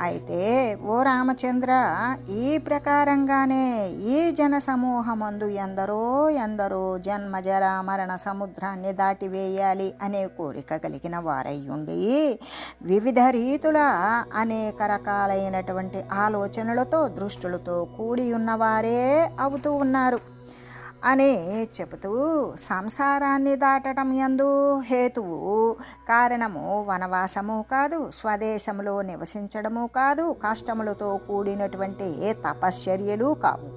అయితే ఓ రామచంద్ర ఈ ప్రకారంగానే ఈ జన సమూహమందు ఎందరో ఎందరో జన్మ జర మరణ సముద్రాన్ని దాటివేయాలి అనే కోరిక కలిగిన వారయ్యుండి వివిధ రీతుల అనేక రకాలైనటువంటి ఆలోచనలతో దృష్టులతో కూడి ఉన్నవారే అవుతూ ఉన్నారు. అనే చెబుతూ సంసారాన్ని దాటడం ఎందు హేతువు కారణము వనవాసము కాదు స్వదేశంలో నివసించడము కాదు కష్టములతో కూడినటువంటి తపశ్చర్యలు కావు.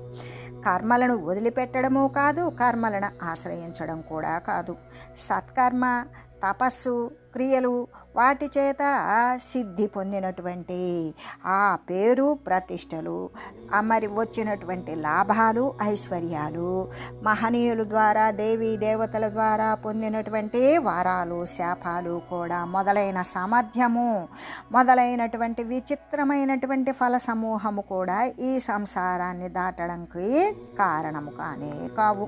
కర్మలను వదిలిపెట్టడము కాదు కర్మలను ఆశ్రయించడం కూడా కాదు. సత్కర్మ తపస్సు క్రియలు వాటి చేత సిద్ధి పొందినటువంటి ఆ పేరు ప్రతిష్టలు మరి వచ్చినటువంటి లాభాలు ఐశ్వర్యాలు. మహనీయుల ద్వారా దేవీ దేవతల ద్వారా పొందినటువంటి వారాలు శాపాలు కూడా మొదలైన సామర్థ్యము మొదలైనటువంటి విచిత్రమైనటువంటి ఫల సమూహము కూడా ఈ సంసారాన్ని దాటడానికి కారణము కానే కావు.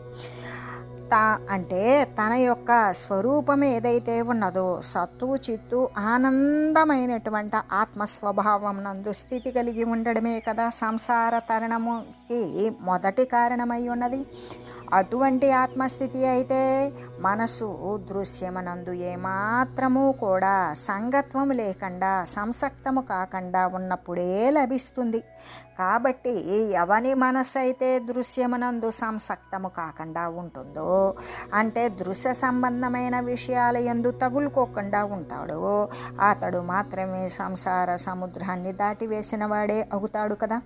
తా అంటే తన యొక్క స్వరూపం ఏదైతే ఉన్నదో సత్తు చిత్తు ఆనందమైనటువంటి ఆత్మస్వభావం నందు స్థితి కలిగి ఉండడమే కదా సంసార తరణము. తరణముకి మొదటి కారణమై ఉన్నది. అటువంటి ఆత్మస్థితి అయితే మనసు దృశ్యమనందు ఏమాత్రము కూడా సంగత్వం లేకుండా సంసక్తము కాకుండా ఉన్నప్పుడే లభిస్తుంది. కాబట్టి ఎవని మనస్సు అయితే దృశ్యమనందు సంసక్తము కాకుండా ఉంటుందో అంటే దృశ్య సంబంధమైన విషయాల ఎందు తగులుకోకుండా ఉంటాడో అతడు మాత్రమే సంసార సముద్రాన్ని దాటివేసిన వాడే అవుతాడు కదా.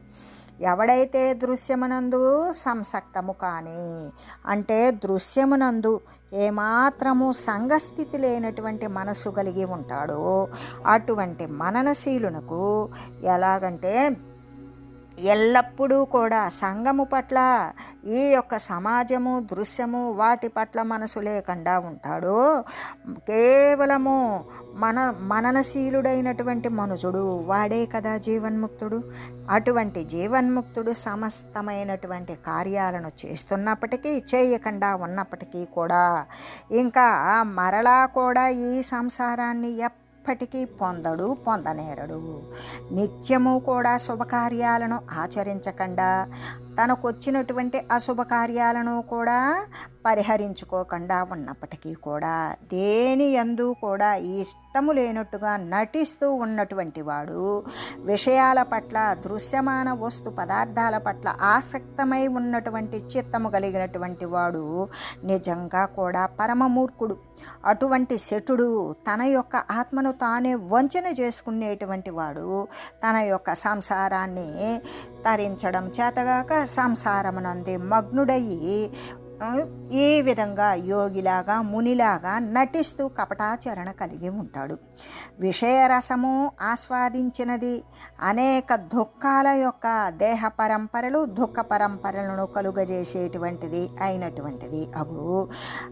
ఎవడైతే దృశ్యమునందు సంసక్తము కానీ అంటే దృశ్యమునందు ఏమాత్రము సంఘస్థితి లేనటువంటి మనసు కలిగి ఉంటాడో అటువంటి మననశీలునకు ఎలాగంటే ఎల్లప్పుడూ కూడా సంఘము పట్ల ఈ యొక్క సమాజము దృశ్యము వాటి పట్ల మనసు లేకుండా ఉంటాడు. కేవలము మన మననశీలుడైనటువంటి మనుషుడు వాడే కదా జీవన్ముక్తుడు. అటువంటి జీవన్ముక్తుడు సమస్తమైనటువంటి కార్యాలను చేస్తున్నప్పటికీ చేయకుండా ఉన్నప్పటికీ కూడా ఇంకా మరలా కూడా ఈ సంసారాన్ని ఎప్ప ఎప్పటికీ పొందడు పొందనేరడు. నిత్యము కూడా శుభకార్యాలను ఆచరించకుండా. తనకొచ్చినటువంటి అశుభకార్యాలను కూడా పరిహరించుకోకుండా ఉన్నప్పటికీ కూడా దేని ఎందు కూడా ఇష్టము లేనట్టుగా నటిస్తూ ఉన్నటువంటి వాడు విషయాల పట్ల దృశ్యమాన వస్తు పదార్థాల పట్ల ఆసక్తమై ఉన్నటువంటి చిత్తము కలిగినటువంటి వాడు నిజంగా కూడా పరమమూర్ఖుడు. అటువంటి శటుడు తన యొక్క ఆత్మను తానే వంచన చేసుకునేటువంటి వాడు తన యొక్క సంసారాన్ని తరించడం చేతగాక సంసారమునంది మగ్నుడయ్యి ఏ విధంగా యోగిలాగా మునిలాగా నటిస్తూ కపటాచరణ కలిగి ఉంటాడు. విషయరసము ఆస్వాదించినది. అనేక దుఃఖాల యొక్క దేహ పరంపరలు దుఃఖ పరంపరలను కలుగజేసేటువంటిది అయినటువంటిది అగు.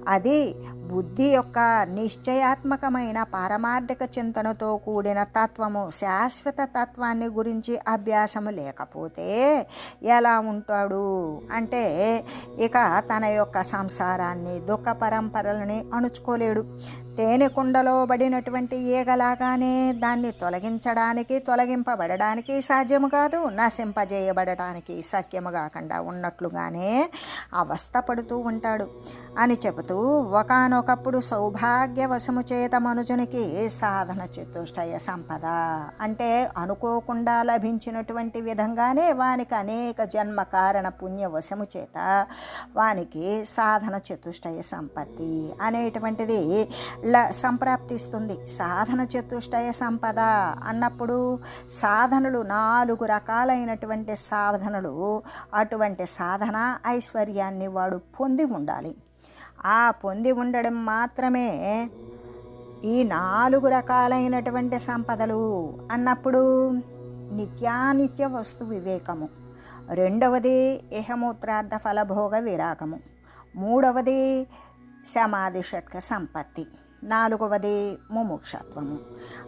అది బుద్ధి యొక్క నిశ్చయాత్మకమైన పారమార్థిక చింతనతో కూడిన తత్వము శాశ్వత తత్వాన్ని గురించి అభ్యాసము లేకపోతే ఎలా ఉంటాడు? అంటే ఇక తన యొక్క సంసారాన్ని దుఃఖ పరంపరలని అణుచుకోలేడు. తేనె కుండలో పడినటువంటి ఈగలాగానే దాన్ని తొలగించడానికి తొలగింపబడడానికి సాధ్యము కాదు నశింపజేయబడటానికి సఖ్యము కాకుండా ఉన్నట్లుగానే అవస్థపడుతూ ఉంటాడు. అని చెబుతూ ఒకనొకప్పుడు సౌభాగ్యవశము చేత మనుజునికి సాధన చతుష్టయ సంపద. అంటే అనుకోకుండా లభించినటువంటి విధంగానే వానికి అనేక జన్మ కారణ పుణ్యవశము చేత వానికి సాధన చతుష్టయ సంపత్తి అనేటువంటిది ల సంప్రాప్తిస్తుంది. సాధన చతుష్టయ సంపద అన్నప్పుడు సాధనలు నాలుగు రకాలైనటువంటి సాధనలు. అటువంటి సాధన ఐశ్వర్య విజయాన్ని వాడు పొంది ఉండాలి. ఆ పొంది ఉండడం మాత్రమే ఈ నాలుగు రకాలైనటువంటి సంపదలు అన్నప్పుడు నిత్యానిత్య వస్తు వివేకము. రెండవది ఇహమూత్రార్థ ఫలభోగ విరాగము. మూడవది సమాధి షట్క సంపత్తి. నాలుగవది ముముక్షత్వము.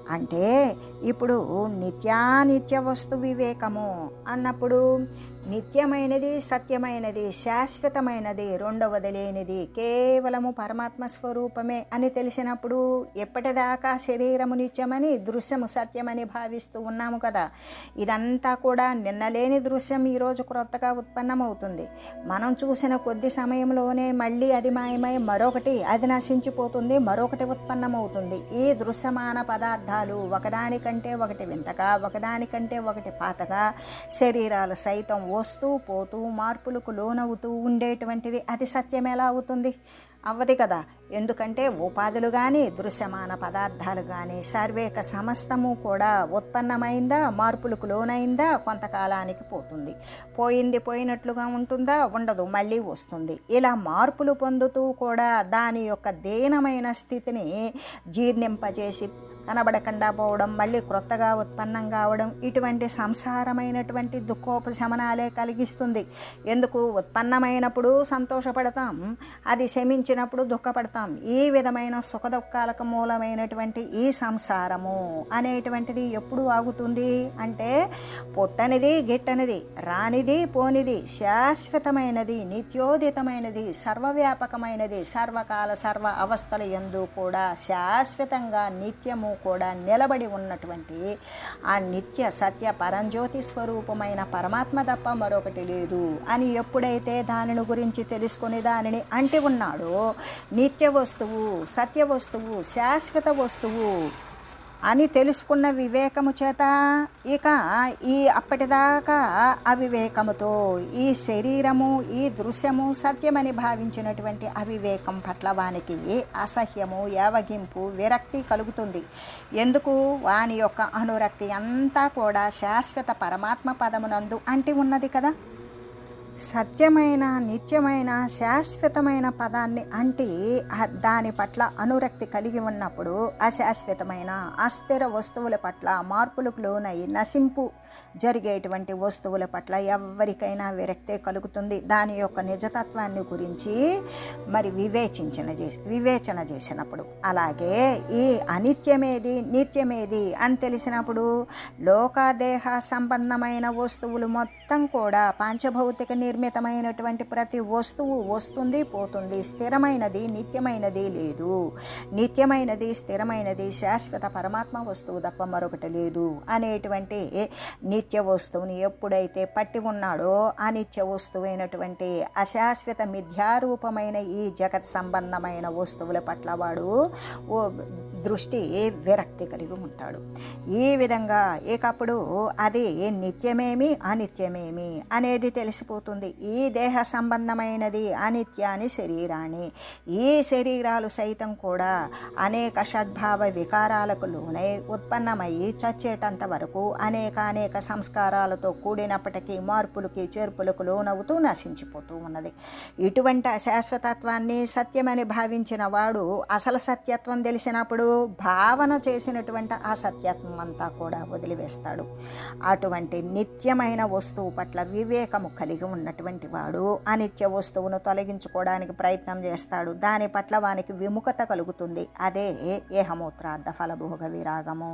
అంటే ఇప్పుడు నిత్యానిత్య వస్తు వివేకము అన్నప్పుడు నిత్యమైనది సత్యమైనది శాశ్వతమైనది రెండవది లేనిది కేవలము పరమాత్మ స్వరూపమే అని తెలిసినప్పుడు ఎప్పటిదాకా శరీరము నిత్యమని దృశ్యము సత్యమని భావిస్తూ ఉన్నాము కదా. ఇదంతా కూడా నిన్నలేని దృశ్యం ఈరోజు క్రొత్తగా ఉత్పన్నమవుతుంది. మనం చూసిన కొద్ది సమయంలోనే మళ్ళీ అది మాయమై మరొకటి అది నశించిపోతుంది మరొకటి ఉత్పన్నమవుతుంది. ఈ దృశ్యమాన పదార్థాలు ఒకదానికంటే ఒకటి వింతగా ఒకదానికంటే ఒకటి పాతగా శరీరాలు సైతం వస్తూ పోతూ మార్పులకు లోనవుతూ ఉండేటువంటిది. అది సత్యం ఎలా అవుతుంది? అవ్వది కదా. ఎందుకంటే ఉపాధులు కానీ దృశ్యమాన పదార్థాలు కానీ సర్వేక సమస్తము కూడా ఉత్పన్నమైందా మార్పులకు లోనైందా కొంతకాలానికి పోతుంది. పోయింది పోయినట్లుగా ఉంటుందా? ఉండదు. మళ్ళీ వస్తుంది. ఇలా మార్పులు పొందుతూ కూడా దాని యొక్క దీనమైన స్థితిని జీర్ణింపజేసి కనబడకుండా పోవడం మళ్ళీ క్రొత్తగా ఉత్పన్నం కావడం ఇటువంటి సంసారమైనటువంటి దుఃఖోపశమనాలే కలిగిస్తుంది. ఎందుకు? ఉత్పన్నమైనప్పుడు సంతోషపడతాం అది శమించినప్పుడు దుఃఖపడతాం. ఈ విధమైన సుఖ దుఃఖాలకు మూలమైనటువంటి ఈ సంసారము అనేటువంటిది ఎప్పుడు ఆగుతుంది అంటే పుట్టనిది గిట్టనిది రానిది పోనిది శాశ్వతమైనది నిత్యోదితమైనది సర్వవ్యాపకమైనది సర్వకాల సర్వ అవస్థల ఎందు కూడా శాశ్వతంగా నిత్యము కూడా నిలబడి ఉన్నటువంటి ఆ నిత్య సత్య పరంజ్యోతి స్వరూపమైన పరమాత్మ తప్ప మరొకటి లేదు. అని ఎప్పుడైతే దానిని గురించి తెలుసుకుని దానిని అంటి ఉన్నాడో నిత్య వస్తువు సత్య వస్తువు శాశ్వత వస్తువు అని తెలుసుకున్న వివేకము చేత ఇక ఈ అప్పటిదాకా అవివేకముతో ఈ శరీరము ఈ దృశ్యము సత్యమని భావించినటువంటి అవివేకం పట్ల వానికి అసహ్యము యావగింపు విరక్తి కలుగుతుంది. ఎందుకు? వాని యొక్క అనురక్తి అంతా కూడా శాశ్వత పరమాత్మ పదమునందు అంటి ఉన్నది కదా. సత్యమైన నిత్యమైన శాశ్వతమైన పదాన్ని అంటే దాని పట్ల అనురక్తి కలిగి ఉన్నప్పుడు అశాశ్వతమైన అస్థిర వస్తువుల పట్ల మార్పులకు లోనై నశింపు జరిగేటువంటి వస్తువుల పట్ల ఎవరికైనా విరక్తే కలుగుతుంది. దాని యొక్క నిజతత్వాన్ని గురించి మరి వివేచించిన చే వివేచన చేసినప్పుడు. అలాగే ఈ అనిత్యమేది నిత్యమేది అని తెలిసినప్పుడు లోకాదేహ సంబంధమైన వస్తువులు మొత్తం కూడా పంచభౌతిక నిర్మితమైనటువంటి ప్రతి వస్తువు వస్తుంది పోతుంది. స్థిరమైనది నిత్యమైనది లేదు. నిత్యమైనది స్థిరమైనది శాశ్వత పరమాత్మ వస్తువు తప్ప మరొకటి లేదు. అనేటువంటి నిత్య వస్తువుని ఎప్పుడైతే పట్టి ఉన్నాడో అనిత్య వస్తువైనటువంటి అశాశ్వత మిథ్యారూపమైన ఈ జగత్ సంబంధమైన వస్తువుల పట్ల వాడు ఓ దృష్టి విరక్తి కలిగి ఉంటాడు. ఈ విధంగా ఇకప్పుడు అది నిత్యమేమి అనిత్యమేమి అనేది తెలిసిపోతుంది. ఈ దేహ సంబంధమైనది అనిత్యాని శరీరాన్ని. ఈ శరీరాలు సైతం కూడా అనేక షడ్భావ వికారాలకు లోనై ఉత్పన్నమయ్యి చచ్చేటంత వరకు అనేక అనేక సంస్కారాలతో కూడినప్పటికీ మార్పులకి చేర్పులకు లోనవుతూ నశించిపోతూ ఉన్నది. ఇటువంటి అశాశ్వతత్వాన్ని సత్యమని భావించిన వాడు అసలు సత్యత్వం తెలిసినప్పుడు భావన చేసినటువంటి ఆ సత్యత్వం అంతా కూడా వదిలివేస్తాడు. అటువంటి నిత్యమైన వస్తువు పట్ల వివేకము కలిగి ఉన్నటువంటి వాడు అనిత్య వస్తువును తొలగించుకోవడానికి ప్రయత్నం చేస్తాడు. దాని పట్ల వానికి విముఖత కలుగుతుంది. అదే ఏహమూత్రార్థ ఫలభోగ విరాగము.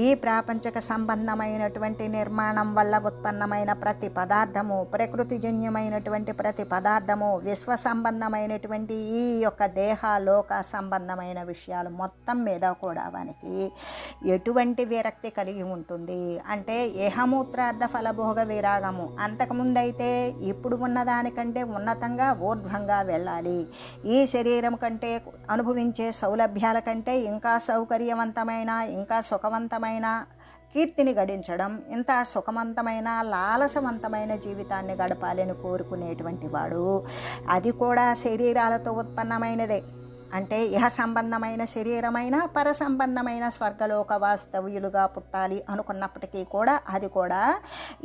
ఈ ప్రాపంచక సంబంధమైనటువంటి నిర్మాణం వల్ల ఉత్పన్నమైన ప్రతి పదార్థము ప్రకృతిజన్యమైనటువంటి ప్రతి పదార్థము విశ్వ సంబంధమైనటువంటి ఈ యొక్క దేహ లోక సంబంధమైన విషయాలు మొత్తం మీద కూడా వానికి ఎటువంటి విరక్తి కలిగి ఉంటుంది. అంటే ఏహమూత్రార్థ ఫలభోగ విరాగము. అంతకుముందైతే ఇప్పుడు ఉన్నదానికంటే ఉన్నతంగా ఊర్ధ్వంగా వెళ్ళాలి. ఈ శరీరం కంటే అనుభవించే సౌలభ్యాల కంటే ఇంకా సౌకర్యవంతమైన ఇంకా సుఖవంతమైన కీర్తిని గడించడం ఇంత సుఖవంతమైన లాలసవంతమైన జీవితాన్ని గడపాలని కోరుకునేటువంటి వాడు. అది కూడా శరీరాలతో ఉత్పన్నమైనదే. అంటే ఇహ సంబంధమైన శరీరమైన పర సంబంధమైన స్వర్గలోక వాస్తవ్యులుగా పుట్టాలి అనుకున్నప్పటికీ కూడా అది కూడా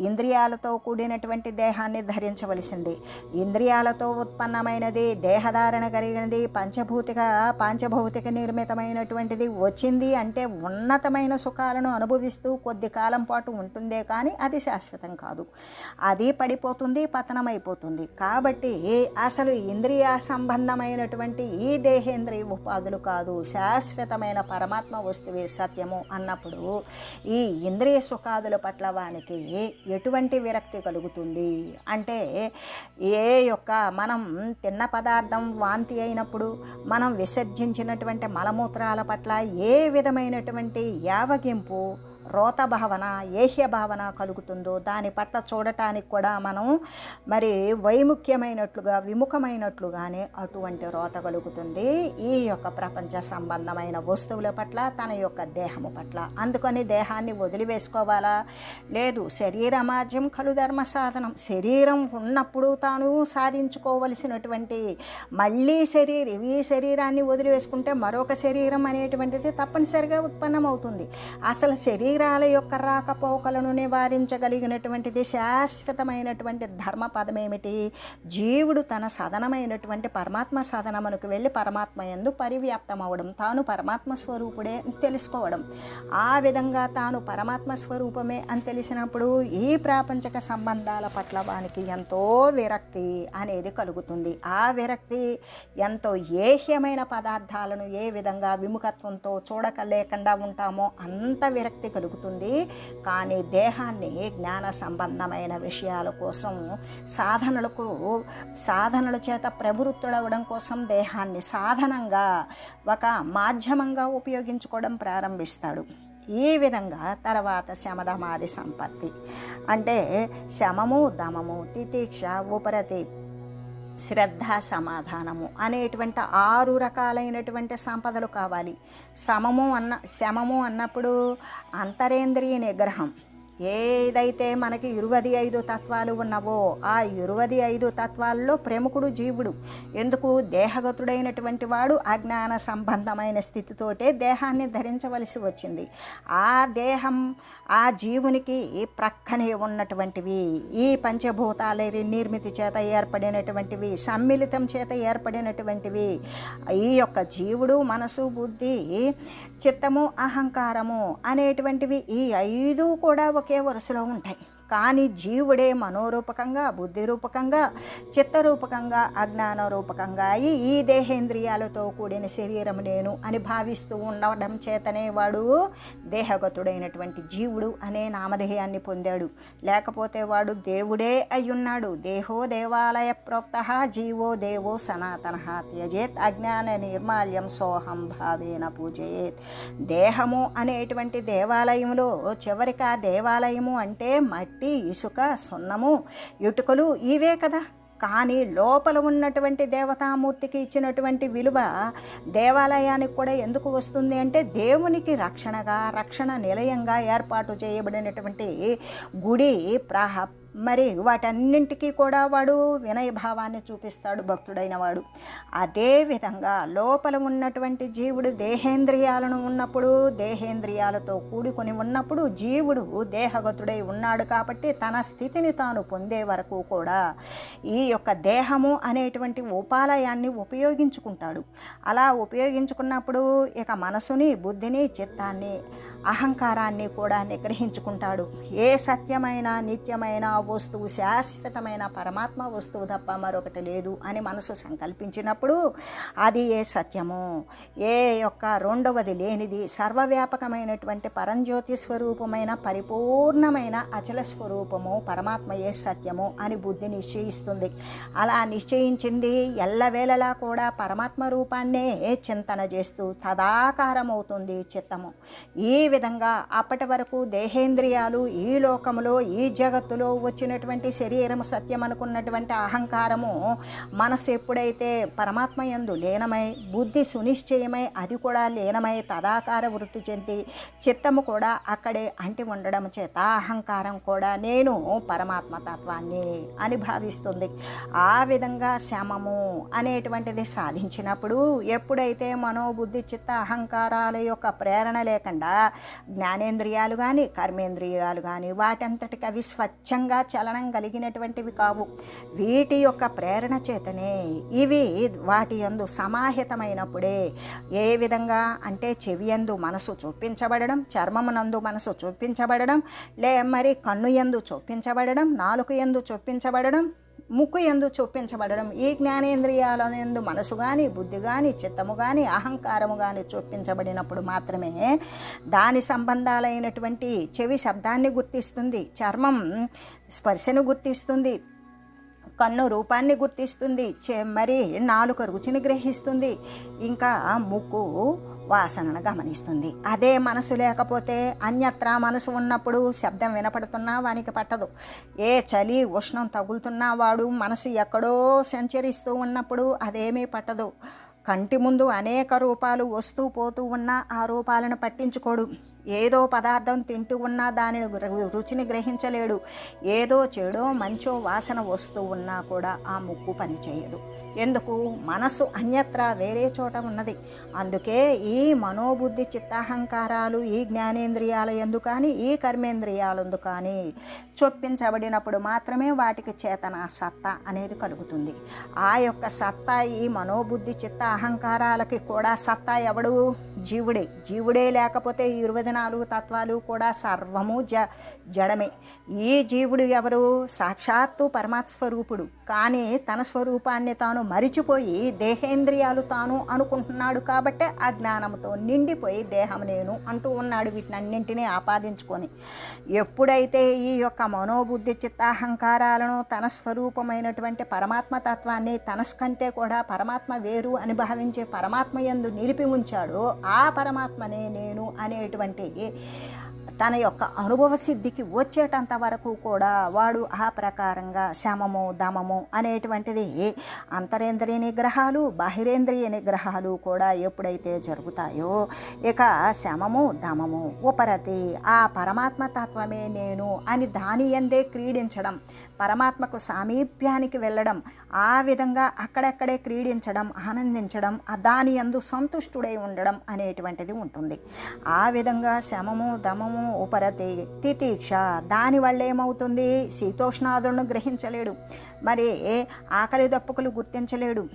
ఇంద్రియాలతో కూడినటువంటి దేహాన్ని ధరించవలసింది. ఇంద్రియాలతో ఉత్పన్నమైనది దేహధారణ కలిగినది పంచభూతిక పాంచభౌతిక నిర్మితమైనటువంటిది వచ్చింది అంటే ఉన్నతమైన సుఖాలను అనుభవిస్తూ కొద్ది కాలం పాటు ఉంటుందే కానీ అది శాశ్వతం కాదు. అది పడిపోతుంది పతనమైపోతుంది. కాబట్టి అసలు ఇంద్రియ సంబంధమైనటువంటి ఈ దేహేంద్రియ ఉపాధులు కాదు శాశ్వతమైన పరమాత్మ వస్తువే సత్యము అన్నప్పుడు ఈ ఇంద్రియ సుఖాదుల పట్ల వానికి ఎటువంటి విరక్తి కలుగుతుంది? అంటే ఏ యొక్క మనం తిన్న పదార్థం వాంతి అయినప్పుడు మనం విసర్జించినటువంటి మలమూత్రాల పట్ల ఏ విధమైనటువంటి యావగింపు రోత భావన ఏహ్య భావన కలుగుతుందో దాని పట్ల చూడటానికి కూడా మనం మరి వైముఖ్యమైనట్లుగా విముఖమైనట్లుగానే అటువంటి రోత కలుగుతుంది. ఈ యొక్క ప్రపంచ సంబంధమైన వస్తువుల పట్ల తన యొక్క దేహము పట్ల. అందుకని దేహాన్ని వదిలివేసుకోవాలా? లేదు శరీరమాజ్యం కలు ధర్మ సాధనం. శరీరం ఉన్నప్పుడు తాను సాధించుకోవలసినటువంటి మళ్ళీ శరీరం ఈ శరీరాన్ని వదిలివేసుకుంటే మరొక శరీరం అనేటువంటిది తప్పనిసరిగా ఉత్పన్నమవుతుంది. అసలు శరీరాల యొక్క రాకపోకలను నివారించగలిగినటువంటిది శాశ్వతమైనటువంటి ధర్మ పదం ఏమిటి జీవుడు తన సదనమైనటువంటి పరమాత్మ సదనమునకు వెళ్ళి పరమాత్మ ఎందు పరివ్యాప్తం అవడం తాను పరమాత్మ స్వరూపుడే అని తెలుసుకోవడం. ఆ విధంగా తాను పరమాత్మ స్వరూపమే అని తెలిసినప్పుడు ఈ ప్రాపంచక సంబంధాల పట్ల వానికి ఎంతో విరక్తి అనేది కలుగుతుంది. ఆ విరక్తి ఎంతో ఏహ్యమైన పదార్థాలను ఏ విధంగా విముఖత్వంతో చూడక లేకుండా ఉంటామో అంత విరక్తి కలుగుతుంది. కానీ దేహాన్ని జ్ఞాన సంబంధమైన విషయాల కోసం సాధనలకు సాధనల చేత ప్రవృత్తుడవడం కోసం దేహాన్ని సాధనంగా ఒక మాధ్యమంగా ఉపయోగించుకోవడం ప్రారంభిస్తాడు. ఈ విధంగా తర్వాత శమధమాది సంపత్తి. అంటే శమము దమము తితీక్ష ఉపరతి శ్రద్ధ సమాధానము అనేటువంటి ఆరు రకాలైనటువంటి సంపదలు కావాలి. సమము అన్న శమము అన్నప్పుడు అంతరేంద్రియ నిగ్రహం. ఏదైతే మనకి ఇరువది ఐదు తత్వాలు ఉన్నవో ఆ ఇరువది ఐదు తత్వాల్లో ప్రముఖుడు జీవుడు. ఎందుకు? దేహగతుడైనటువంటి వాడు అజ్ఞాన సంబంధమైన స్థితితోటే దేహాన్ని ధరించవలసి వచ్చింది. ఆ దేహం ఆ జీవునికి ప్రక్కనే ఉన్నటువంటివి ఈ పంచభూతాల నిర్మితి చేత ఏర్పడినటువంటివి సమ్మిళితం చేత ఏర్పడినటువంటివి. ఈ యొక్క జీవుడు మనసు బుద్ధి చిత్తము అహంకారము అనేటువంటివి ఈ ఐదు కూడా ఒకే వరుసలో ఉంటాయి. కానీ జీవుడే మనోరూపకంగా బుద్ధి రూపకంగా చిత్తరూపకంగా అజ్ఞాన రూపకంగా అయి ఈ దేహేంద్రియాలతో కూడిన శరీరం నేను అని భావిస్తూ ఉండడం చేతనే వాడు దేహగతుడైనటువంటి జీవుడు అనే నామధేయాన్ని పొందాడు. లేకపోతే వాడు దేవుడే అయ్యున్నాడు. దేహో దేవాలయ ప్రోక్త జీవో దేవో సనాతన త్యజేత్ అజ్ఞాన నిర్మాల్యం సోహం భావేన పూజయేత్. దేహము అనేటువంటి దేవాలయంలో చివరికి ఆ దేవాలయము అంటే మట్టి ఇసుక సున్నము ఇటుకలు ఇవే కదా. కానీ లోపల ఉన్నటువంటి దేవతామూర్తికి ఇచ్చినటువంటి విలువ దేవాలయానికి కూడా ఎందుకు వస్తుంది అంటే దేవునికి రక్షణగా రక్షణ నిలయంగా ఏర్పాటు చేయబడినటువంటి గుడి ప్రహ మరి వాటన్నింటికీ కూడా వాడు వినయ భావాన్ని చూపిస్తాడు భక్తుడైన వాడు. అదేవిధంగా లోపల ఉన్నటువంటి జీవుడు దేహేంద్రియాలను ఉన్నప్పుడు దేహేంద్రియాలతో కూడుకొని ఉన్నప్పుడు జీవుడు దేహగతుడై ఉన్నాడు కాబట్టి తన స్థితిని తాను పొందే వరకు కూడా ఈ యొక్క దేహము అనేటువంటి ఉపాలయాన్ని ఉపయోగించుకుంటాడు. అలా ఉపయోగించుకున్నప్పుడు ఇక మనసుని బుద్ధిని చిత్తాన్ని అహంకారాన్ని కూడా నిగ్రహించుకుంటాడు. ఏ సత్యమైన నిత్యమైన వస్తువు శాశ్వతమైన పరమాత్మ వస్తువు తప్ప మరొకటి లేదు అని మనసు సంకల్పించినప్పుడు అది ఏ సత్యము? ఏ యొక్క రెండవది లేనిది సర్వవ్యాపకమైనటువంటి పరంజ్యోతి స్వరూపమైన పరిపూర్ణమైన అచల స్వరూపము పరమాత్మ ఏ సత్యము అని బుద్ధి నిశ్చయిస్తుంది. అలా నిశ్చయించింది ఎల్లవేళలా కూడా పరమాత్మ రూపాన్నే చింతన చేస్తూ తదాకారమవుతుంది చిత్తము. ఈ విధంగా అప్పటి వరకు దేహేంద్రియాలు ఈ లోకములో ఈ జగత్తులో వచ్చినటువంటి శరీరం సత్యం అనుకున్నటువంటి అహంకారము మనసు ఎప్పుడైతే పరమాత్మ యందు లీనమై బుద్ధి సునిశ్చయమై అది కూడా లీనమై తదాకార వృత్తి చెంది చిత్తము కూడా అక్కడే అంటి ఉండడం చేత అహంకారం కూడా నేను పరమాత్మ తత్వాన్ని అని భావిస్తుంది. ఆ విధంగా శమము అనేటువంటిది సాధించినప్పుడు ఎప్పుడైతే మనోబుద్ధి చిత్త అహంకారాల యొక్క ప్రేరణ లేకుండా జ్ఞానేంద్రియాలు కానీ కర్మేంద్రియాలు కానీ వాటంతటికి అవి స్వచ్ఛంగా చలనం కలిగినటువంటివి కావు. వీటి యొక్క ప్రేరణ చేతనే ఇవి వాటి యందు సమాహితమైనప్పుడే ఏ విధంగా అంటే చెవి యందు మనసు చూపించబడడం చర్మమునందు మనసు చూపించబడడం లే మరి కన్ను యందు చూపించబడడం నాలుగు ఎందు చూపించబడడం ముక్కు ఎందు చొప్పించబడడం. ఈ జ్ఞానేంద్రియాల ఎందు మనసు కానీ బుద్ధి కానీ చిత్తము కానీ అహంకారము కానీ చొప్పించబడినప్పుడు మాత్రమే దాని సంబంధాలైనటువంటి చెవి శబ్దాన్ని గుర్తిస్తుంది చర్మం స్పర్శను గుర్తిస్తుంది కన్ను రూపాన్ని గుర్తిస్తుంది చె మరి నాలుక రుచిని గ్రహిస్తుంది. ఇంకా ముక్కు వాసనను గమనిస్తుంది. అదే మనసు లేకపోతే అన్యత్రా మనసు ఉన్నప్పుడు శబ్దం వినపడుతున్నా వానికి పట్టదు. ఏ చలి ఉష్ణం తగులుతున్నా వాడు మనసు ఎక్కడో సంచరిస్తూ ఉన్నప్పుడు అదేమీ పట్టదు. కంటి ముందు అనేక రూపాలు వస్తూ పోతూ ఉన్నా ఆ రూపాలను పట్టించుకోడు. ఏదో పదార్థం తింటూ ఉన్నా దానిని రు- రుచిని గ్రహించలేడు. ఏదో చెడో మంచో వాసన వస్తూ ఉన్నా కూడా ఆ ముక్కు పనిచేయదు ఎందుకు? మనసు అన్యత్రా వేరే చోట ఉన్నది. అందుకే ఈ మనోబుద్ధి చిత్తాహంకారాలు ఈ జ్ఞానేంద్రియాల ఎందు కానీ ఈ కర్మేంద్రియాలందు కానీ చొప్పించబడినప్పుడు మాత్రమే వాటికి చేతన సత్తా అనేది కలుగుతుంది. ఆ యొక్క సత్తా ఈ మనోబుద్ధి చిత్త అహంకారాలకి కూడా సత్తా ఎవడు? జీవుడే. జీవుడే లేకపోతే ఈ ఇరవై నాలుగు తత్వాలు కూడా సర్వము జ జడమే. ఈ జీవుడు ఎవరు? సాక్షాత్తు పరమాత్స్వరూపుడు కానీ తన స్వరూపాన్ని తాను మరిచిపోయి దేహేంద్రియాలు తాను అనుకుంటున్నాడు కాబట్టే ఆ జ్ఞానంతో నిండిపోయి దేహం నేను అంటూ ఉన్నాడు వీటినన్నింటినీ ఆపాదించుకొని. ఎప్పుడైతే ఈ యొక్క మనోబుద్ధి చిత్తాహంకారాలను తన స్వరూపమైనటువంటి పరమాత్మ తత్వాన్ని తనస్కంటే కూడా పరమాత్మ వేరు అని భావించే పరమాత్మ యందు నిలిపి ఉంచాడో ఆ ఆ పరమాత్మనే నేను అనేటువంటి తన యొక్క అనుభవ సిద్ధికి వచ్చేటంత వరకు కూడా వాడు ఆ ప్రకారంగా శమము దమము అనేటువంటిది అంతరేంద్రియ నిగ్రహాలు బాహిరేంద్రియ నిగ్రహాలు కూడా ఎప్పుడైతే జరుగుతాయో ఇక శమము దమము ఉపరతి ఆ పరమాత్మ తత్వమే నేను అని దాని ఎందే క్రీడించడం పరమాత్మకు సామీప్యానికి వెళ్ళడం ఆ విధంగా అక్కడక్కడే క్రీడించడం ఆనందించడం దాని యందు సంతుష్టుడై ఉండడం అనేటువంటిది ఉంటుంది. ఆ విధంగా శమము దమము ఉపరతి తితీక్ష దానివల్ల ఏమవుతుంది? శీతోష్ణాదులను గ్రహించలేడు. మరి ఆకలి దప్పుకులు గుర్తించలేడు.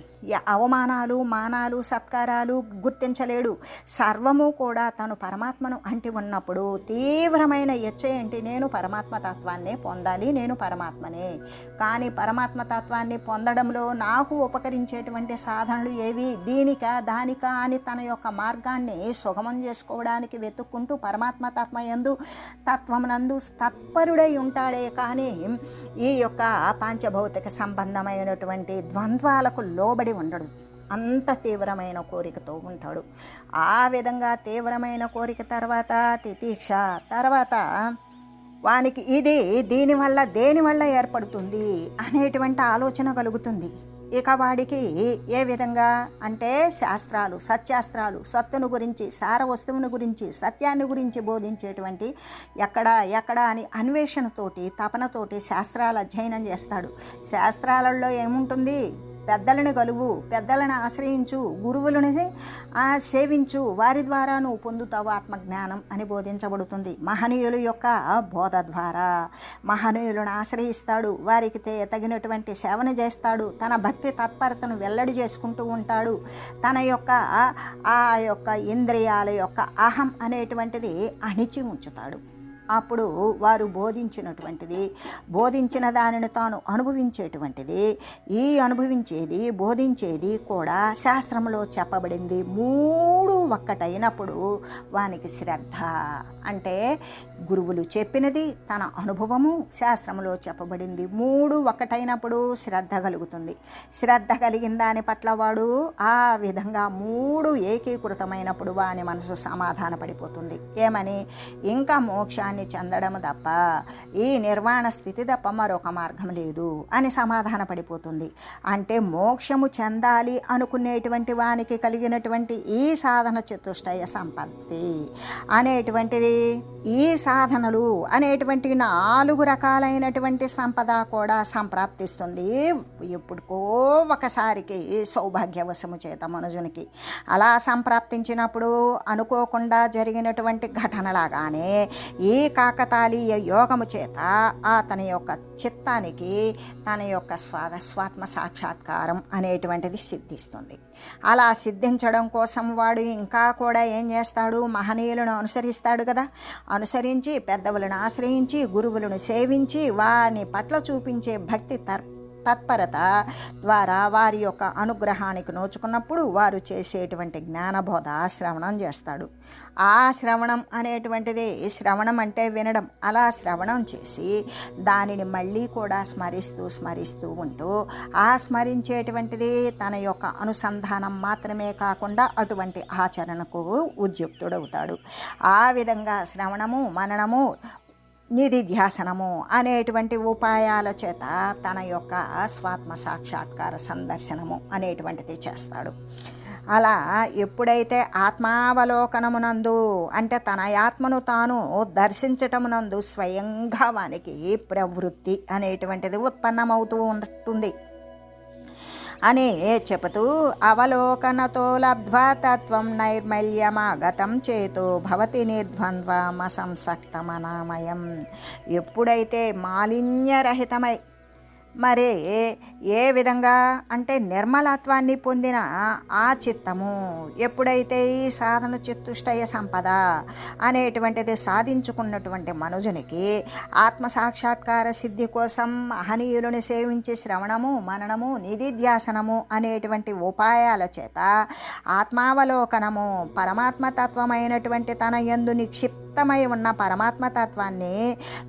అవమానాలు మానాలు సత్కారాలు గుర్తించలేడు. సర్వము కూడా తను పరమాత్మను అంటి ఉన్నప్పుడు తీవ్రమైన ఇచ్చ ఏంటి నేను పరమాత్మ తత్వాన్నే పొందాలి నేను పరమాత్మనే. కానీ పరమాత్మ తత్వాన్ని పొంద పొందడంలో నాకు ఉపకరించేటువంటి సాధనలు ఏవి? దీనికా దానిక అని తన యొక్క మార్గాన్ని సుగమం చేసుకోవడానికి వెతుక్కుంటూ పరమాత్మ తత్వయందు తత్వమునందు తత్పరుడై ఉంటాడే కానీ ఈ యొక్క పాంచభౌతిక సంబంధమైనటువంటి ద్వంద్వాలకు లోబడి ఉండడు. అంత తీవ్రమైన కోరికతో ఉంటాడు. ఆ విధంగా తీవ్రమైన కోరిక తర్వాత తితీక్ష తర్వాత వానికి ఇది దీనివల్ల దేనివల్ల ఏర్పడుతుంది అనేటువంటి ఆలోచన కలుగుతుంది. ఇక వాడికి ఏ విధంగా అంటే శాస్త్రాలు సత్యాస్త్రాలు సత్తును గురించి సార వస్తువును గురించి సత్యాన్ని గురించి బోధించేటువంటి ఎక్కడ ఎక్కడ అని అన్వేషణతోటి తపనతోటి శాస్త్రాలు అధ్యయనం చేస్తాడు. శాస్త్రాలలో ఏముంటుంది? పెద్దలను కలువు పెద్దలను ఆశ్రయించు గురువులను సేవించు వారి ద్వారా నువ్వు పొందుతావు ఆత్మజ్ఞానం అని బోధించబడుతుంది. మహనీయుల యొక్క బోధ ద్వారా. మహనీయులను ఆశ్రయిస్తాడు వారికి తగినటువంటి సేవను చేస్తాడు తన భక్తి తత్పరతను వెల్లడి చేసుకుంటూ ఉంటాడు. తన యొక్క ఆ యొక్క ఇంద్రియాల యొక్క అహం అనేటువంటిది అణిచి ఉంచుతాడు అప్పుడు వారు బోధించినటువంటిది బోధించిన దానిని తాను అనుభవించేటువంటిది ఈ అనుభవించేది బోధించేది కూడా శాస్త్రంలో చెప్పబడింది. మూడు ఒక్కటైనప్పుడు వానికి శ్రద్ధ. అంటే గురువులు చెప్పినది తన అనుభవము శాస్త్రములో చెప్పబడింది. మూడు ఒకటైనప్పుడు శ్రద్ధ కలుగుతుంది. శ్రద్ధ కలిగిన దాని పట్ల వాడు ఆ విధంగా మూడు ఏకీకృతమైనప్పుడు వాని మనసు సమాధాన పడిపోతుంది ఏమని? ఇంకా మోక్షాన్ని చెందడం తప్ప ఈ నిర్వాణ స్థితి తప్ప మరొక మార్గం లేదు అని సమాధాన పడిపోతుంది అంటే మోక్షము చెందాలి అనుకునేటువంటి వానికి కలిగినటువంటి ఈ సాధన చతుష్టయ సంపత్తి అనేటువంటిది ఈ సాధనలు అనేటువంటి నాలుగు రకాలైనటువంటి సంపద కూడా సంప్రాప్తిస్తుంది. ఎప్పుడుకో ఒకసారికి సౌభాగ్యవశము చేత మనుజునికి. అలా సంప్రాప్తించినప్పుడు అనుకోకుండా జరిగినటువంటి ఘటనలాగానే ఈ కాకతాళీయ యోగము చేత అతని యొక్క చిత్తానికి తన యొక్క స్వాద స్వాత్మ సాక్షాత్కారం అనేటువంటిది సిద్ధిస్తుంది. అలా సిద్ధించడం కోసం వాడు ఇంకా కూడా ఏం చేస్తాడు? మహనీయులను అనుసరిస్తాడు కదా. అనుసరించి పెద్దవులను ఆశ్రయించి గురువులను సేవించి వాని పట్ల చూపించే భక్తి తర్ తత్పరత ద్వారా వారి యొక్క అనుగ్రహానికి నోచుకున్నప్పుడు వారు చేసేటువంటి జ్ఞానబోధ శ్రవణం చేస్తాడు. ఆ శ్రవణం అనేటువంటిది శ్రవణం అంటే వినడం. అలా శ్రవణం చేసి దానిని మళ్ళీ కూడా స్మరిస్తూ స్మరిస్తూ ఉంటూ ఆ స్మరించేటువంటిది తన యొక్క అనుసంధానం మాత్రమే కాకుండా అటువంటి ఆచరణకు ఉద్యుక్తుడవుతాడు. ఆ విధంగా శ్రవణము మననము నిధిధ్యాసనము అనేటువంటి ఉపాయాల చేత తన యొక్క స్వాత్మ సాక్షాత్కార సందర్శనము అనేటువంటిది చేస్తాడు. అలా ఎప్పుడైతే ఆత్మావలోకనమునందు అంటే తన ఆత్మను తాను దర్శించటమునందు స్వయంగా వానికి ప్రవృత్తి అనేటువంటిది ఉత్పన్నమవుతూ ఉంటుంది అని చెబుతూ అవలోకనతో లబ్ధ్వా తత్వం నైర్మల్యమాగతం చేతు భవతి నిర్ద్వంద్వమసంసక్తమనామయం ఎప్పుడైతే మాలిన్యరహితమై మరి ఏ విధంగా అంటే నిర్మలత్వాన్ని పొందిన ఆ చిత్తము ఎప్పుడైతే ఈ సాధన చతుష్టయ సంపద అనేటువంటిది సాధించుకున్నటువంటి మనుజునికి ఆత్మ సాక్షాత్కార సిద్ధి కోసం మహనీయులను సేవించే శ్రవణము మననము నిధిధ్యాసనము అనేటువంటి ఉపాయాల చేత ఆత్మావలోకనము పరమాత్మతత్వమైనటువంటి తన యందు నిక్షిప్త వ్యక్తమై ఉన్న పరమాత్మ తత్వాన్ని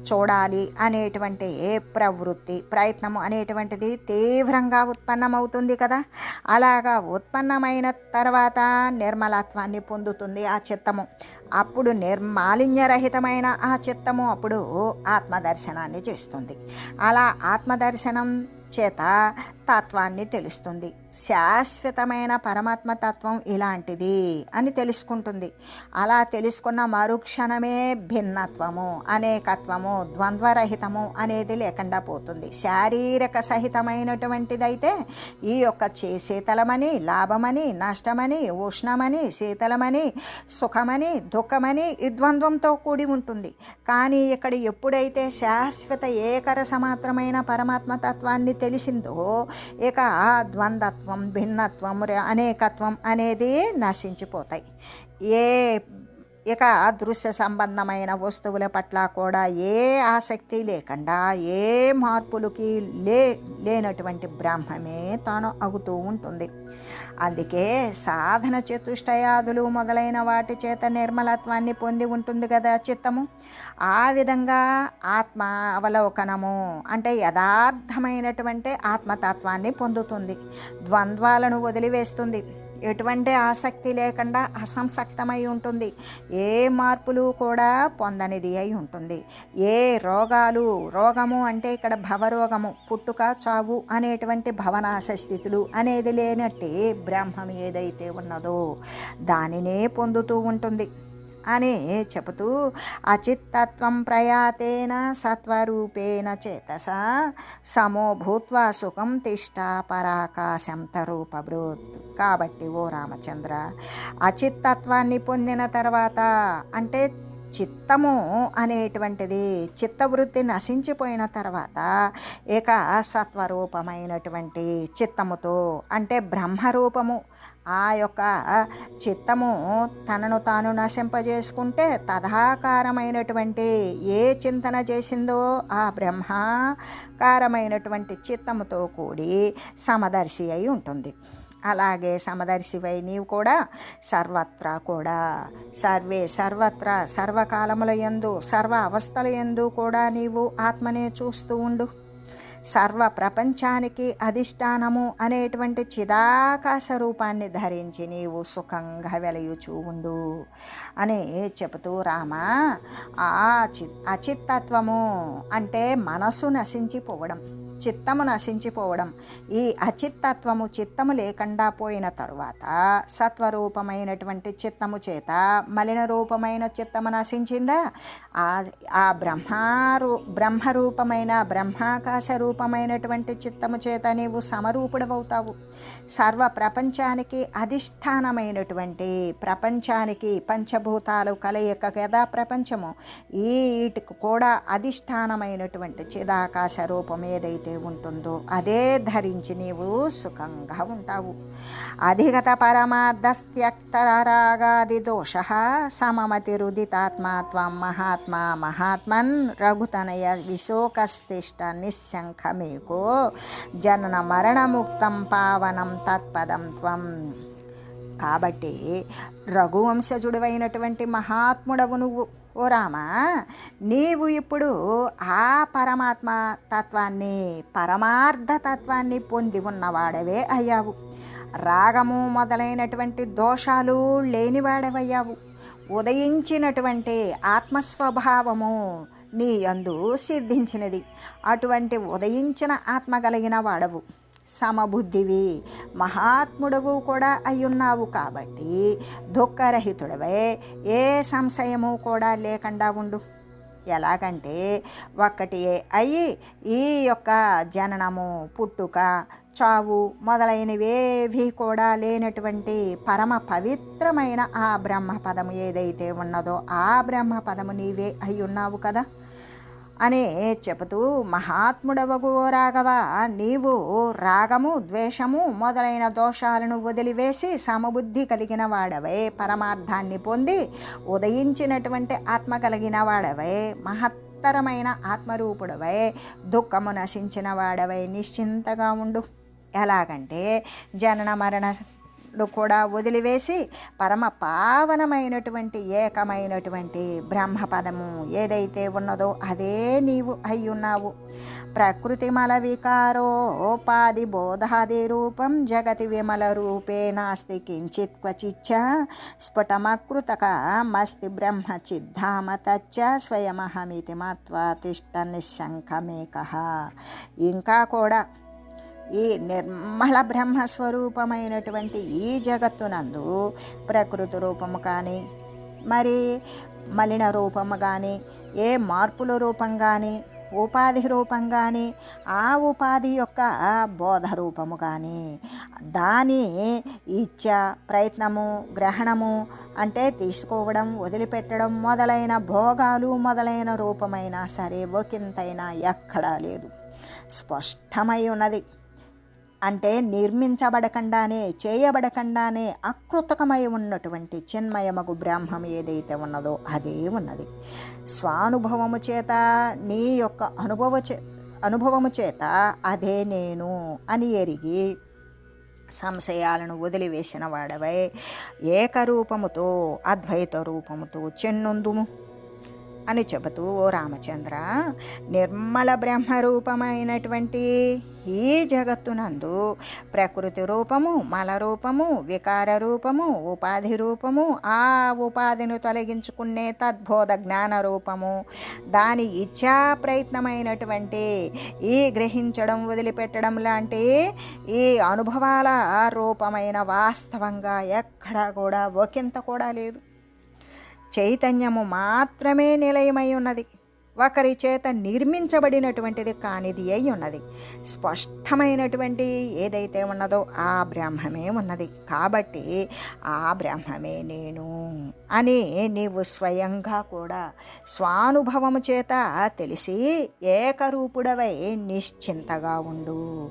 చూడాలి అనేటువంటి ఏ ప్రవృత్తి ప్రయత్నము అనేటువంటిది తీవ్రంగా ఉత్పన్నమవుతుంది కదా. అలాగా ఉత్పన్నమైన తర్వాత నిర్మలత్వాన్ని పొందుతుంది ఆ చిత్తము. అప్పుడు నిర్మాలిన్యరహితమైన ఆ చిత్తము అప్పుడు ఆత్మదర్శనాన్ని చేస్తుంది. అలా ఆత్మదర్శనం చేత తత్వాన్ని తెలుస్తుంది. శాశ్వతమైన పరమాత్మ తత్వం ఇలాంటిది అని తెలుసుకుంటుంది. అలా తెలుసుకున్న మరుక్షణమే భిన్నత్వము అనేకత్వము ద్వంద్వరహితము అనేది లేకుండా పోతుంది. శారీరక సహితమైనటువంటిదైతే ఈ యొక్క చే శీతలమని లాభమని నష్టమని ఉష్ణమని శీతలమని సుఖమని దుఃఖమని ఈ ద్వంద్వంతో కూడి ఉంటుంది. కానీ ఇక్కడ ఎప్పుడైతే శాశ్వత ఏకరసమాత్రమైన పరమాత్మ తత్వాన్ని తెలిసిందో ఇక ద్వంద్వత్వం భిన్నత్వం అనేకత్వం అనేది నశించిపోతాయి. ఏ ఇక దృశ్య సంబంధమైన వస్తువుల పట్ల కూడా ఏ ఆసక్తి లేకుండా ఏ మార్పులకి లే లేనటువంటి బ్రహ్మమే తాను అగుతూ ఉంటుంది. అందుకే సాధన చతుష్టయాదులు మొదలైన వాటి చేత నిర్మలత్వాన్ని పొంది ఉంటుంది కదా చిత్తము. ఆ విధంగా ఆత్మ అవలోకనము అంటే యథార్థమైనటువంటి ఆత్మతత్వాన్ని పొందుతుంది. ద్వంద్వాలను వదిలివేస్తుంది. ఎటువంటి ఆసక్తి లేకుండా అసంసక్తమై ఉంటుంది. ఏ మార్పులు కూడా పొందనిది అయి ఉంటుంది. ఏ రోగాలు రోగము అంటే ఇక్కడ భవరోగము పుట్టుక చావు అనేటువంటి భవనాశ స్థితులు అనేది లేనట్టే బ్రహ్మం ఏదైతే ఉన్నదో దానినే పొందుతూ ఉంటుంది. అని చెబుతూ అచిత్తత్వం ప్రయాతేన సత్వరూపేణ చేతస సమో భూత్వా సుఖం తిష్ట పరాకాశం తరూపభృత్ కాబట్టి ఓ రామచంద్ర అచిత్తత్వాన్ని పొందిన తర్వాత అంటే చిత్తము అనేటువంటిది చిత్తవృత్తి నశించిపోయిన తర్వాత ఇక సత్వరూపమైనటువంటి చిత్తముతో అంటే బ్రహ్మరూపము ఆ యొక్క చిత్తము తనను తాను నశింపజేసుకుంటే తదాకారమైనటువంటి ఏ చింతన చేసిందో ఆ బ్రహ్మాకారమైనటువంటి చిత్తముతో కూడి సమదర్శి అయి ఉంటుంది. అలాగే సమదర్శివై నీవు కూడా సర్వత్రా కూడా. సర్వే సర్వత్రా సర్వకాలముల యందు సర్వ అవస్థల యందు కూడా నీవు ఆత్మనే చూస్తూ ఉండు. సర్వ ప్రపంచానికి అధిష్టానము అనేటువంటి చిదాకాశ రూపాన్ని ధరించి నీవు సుఖంగా వెలయుచూ ఉండు అని చెబుతూ రామ ఆ చి అచిత్తత్వము అంటే మనసు నశించిపోవడం. చిత్తము నశించిపోవడం. ఈ అచిత్తత్వము చిత్తము లేకుండా పోయిన తరువాత సత్వరూపమైనటువంటి చిత్తము చేత మలిన రూపమైన చిత్తము నశించిందా? ఆ బ్రహ్మారూ బ్రహ్మరూపమైన బ్రహ్మాకాశ రూపమైనటువంటి చిత్తము చేత నీవు సమరూపుడవవుతావు. సర్వ ప్రపంచానికి అధిష్టానమైనటువంటి ప్రపంచానికి పంచభూతాలు కలయిక కదా ప్రపంచము. ఈ కూడా అధిష్టానమైనటువంటి చిదాకాశ రూపం ఏదైతే ఉంటుందో అదే ధరించి నీవు సుఖంగా ఉంటావు. అధిగత పరమార్థస్త్యక్తరాగాది దోష సమమతిరుదితాత్మా త్వం మహాత్మా మహాత్మన్ రఘుతనయ విశోకస్తిష్ట నిశంఖమేకో జనన మరణముక్తం పావనం తత్పదం త్వం. కాబట్టి రఘువంశజుడవైనటువంటి మహాత్ముడవు నువ్వు. ఓ రామా నీవు ఇప్పుడు ఆ పరమాత్మ తత్వాన్ని పరమార్థ తత్వాన్ని పొంది ఉన్నవాడవే అయ్యావు. రాగము మొదలైనటువంటి దోషాలు లేనివాడవయ్యావు. ఉదయించినటువంటి ఆత్మస్వభావము నీ అందు సిద్ధించినది. అటువంటి ఉదయించిన ఆత్మ కలిగిన వాడవు. సమబుద్ధివి. మహాత్ముడవు కూడా అయ్యున్నావు కాబట్టి దుఃఖరహితుడవై. ఏ సంశయము కూడా లేకుండా ఉండు. ఎలాగంటే ఒక్కటి అయ్యి ఈ యొక్క జననము పుట్టుక చావు మొదలైనవేవి కూడా లేనటువంటి పరమ పవిత్రమైన ఆ బ్రహ్మపదము ఏదైతే ఉన్నదో ఆ బ్రహ్మపదము నీవే అయి ఉన్నావు కదా. అని చెబుతూ మహాత్ముడవగు రాఘవ నీవు రాగము ద్వేషము మొదలైన దోషాలను వదిలివేసి సమబుద్ధి కలిగిన వాడవే పరమార్థాన్ని పొంది ఉదయించినటువంటి ఆత్మ కలిగిన వాడవై మహత్తరమైన ఆత్మరూపుడవై దుఃఖము నశించిన వాడవై నిశ్చింతగా ఉండు. ఎలాగంటే జనన మరణ కూడా వదిలివేసి పరమ పావనమైనటువంటి ఏకమైనటువంటి బ్రహ్మపదము ఏదైతే ఉన్నదో అదే నీవు అయ్యున్నావు ప్రకృతి మల వికారోపాధి బోధాది రూపం జగతి విమల రూపే నాస్తి కించిత్ క్వచిచ్చ స్ఫుటమకృతక మస్తి బ్రహ్మ చిద్ధామ తచ్చ స్వయమహమితి మత్వా తిష్ట నిస్సంకమేక. ఇంకా కూడా ఈ నిర్మల బ్రహ్మస్వరూపమైనటువంటి ఈ జగత్తునందు ప్రకృతి రూపము కానీ మరి మలిన రూపము కానీ ఏ మార్పుల రూపం కానీ ఉపాధి రూపం కానీ ఆ ఉపాధి యొక్క బోధ రూపము కానీ దాని ఇచ్చ ప్రయత్నము గ్రహణము అంటే తీసుకోవడం వదిలిపెట్టడం మొదలైన భోగాలు మొదలైన రూపమైనా సరే ఒకంతైనా ఎక్కడా లేదు. స్పష్టమై ఉన్నది. అంటే నిర్మించబడకుండానే చేయబడకుండానే అకృతకమై ఉన్నటువంటి చిన్మయమగు బ్రాహ్మం ఏదైతే ఉన్నదో అదే ఉన్నది. స్వానుభవము చేత నీ యొక్క అనుభవ చే అనుభవము చేత అదే నేను అని ఎరిగి సంశయాలను వదిలివేసిన వాడవై ఏకరూపముతో అద్వైత రూపముతో చెన్నుందుము. అని చెబుతూ ఓ రామచంద్ర నిర్మల బ్రహ్మరూపమైనటువంటి ఈ జగత్తునందు ప్రకృతి రూపము మల రూపము వికార రూపము ఉపాధి రూపము ఆ ఉపాధిని తొలగించుకునే తద్బోధ జ్ఞాన రూపము దాని ఇచ్చా ప్రయత్నమైనటువంటి ఈ గ్రహించడం వదిలిపెట్టడం లాంటి ఈ అనుభవాల రూపమైన వాస్తవంగా ఎక్కడా కూడా ఒకంత కూడా లేదు. చైతన్యము మాత్రమే నిలయమై ఉన్నది. ఒకరి చేత నిర్మించబడినటువంటిది కానిది అయి ఉన్నది. స్పష్టమైనటువంటి ఏదైతే ఉన్నదో ఆ బ్రహ్మమే ఉన్నది. కాబట్టి ఆ బ్రహ్మమే నేను అని నీవు స్వయంగా కూడా స్వానుభవము చేత తెలిసి ఏకరూపుడవై నిశ్చింతగా ఉండు.